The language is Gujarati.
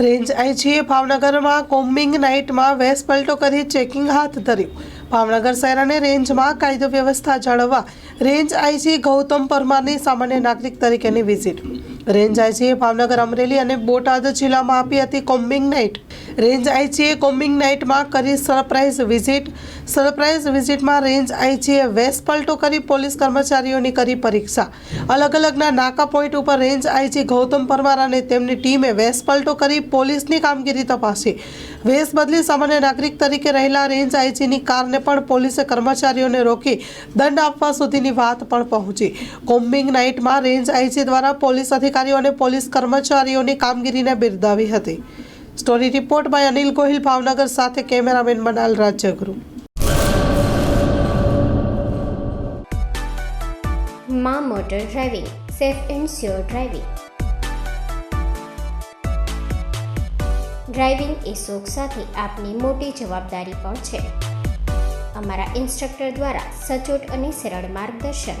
રેન્જ આઈજીએ ભાવનગરમાં કોમ્બિંગ નાઇટમાં વેસ પલટો કરી ચેકિંગ હાથ ધર્યું. ભાવનગર શહેર અને રેન્જમાં કાયદો વ્યવસ્થા જાળવવા રેન્જ આઈજી ગૌતમ પરમારની સામાન્ય નાગરિક તરીકેની વિઝિટ. રેન્જ આઈસીએ ભાવનગર, અમરેલી અને બોટાદ જિલ્લામાં આપી હતી કોમ્બિંગ નાઇટ. રેન્જ આઈસીએ કોમ્બિંગ નાઇટમાં કરી સરપ્રાઇઝ વિઝિટ. સરપ્રાઇઝ વિઝિટમાં રેન્જ આઈજીએ પલટો કરી પોલીસ કર્મચારીઓની કરી પરીક્ષા. અલગ અલગના નાકા પોઈન્ટ ઉપર રેન્જ આઈજી ગૌતમ પરમાર અને તેમની ટીમે પલટો કરી પોલીસની કામગીરી તપાસી. વેસ બદલી સામાન્ય નાગરિક તરીકે રહેલા રેન્જ આઈજીની કારને પણ પોલીસે કર્મચારીઓને રોકી દંડ આપવા સુધીની વાત પણ પહોંચી. કોમ્બિંગ નાઇટમાં રેન્જ આઈજી દ્વારા પોલીસ અધિકારીઓ અને પોલીસ કર્મચારીઓની કામગીરીને બિરદાવી હતી. Story report by Anil Gohil, Bhavnagar સાથે કેમેરામેન મનાલ રાજ્યગુરુ માં motor driving, safe and sure driving. Driving એ શોખ સાથે આપની મોટી જવાબદારી પણ છે. અમારા ઇન્સ્ટ્રક્ટર દ્વારા સચોટ અને સરળ માર્ગદર્શન.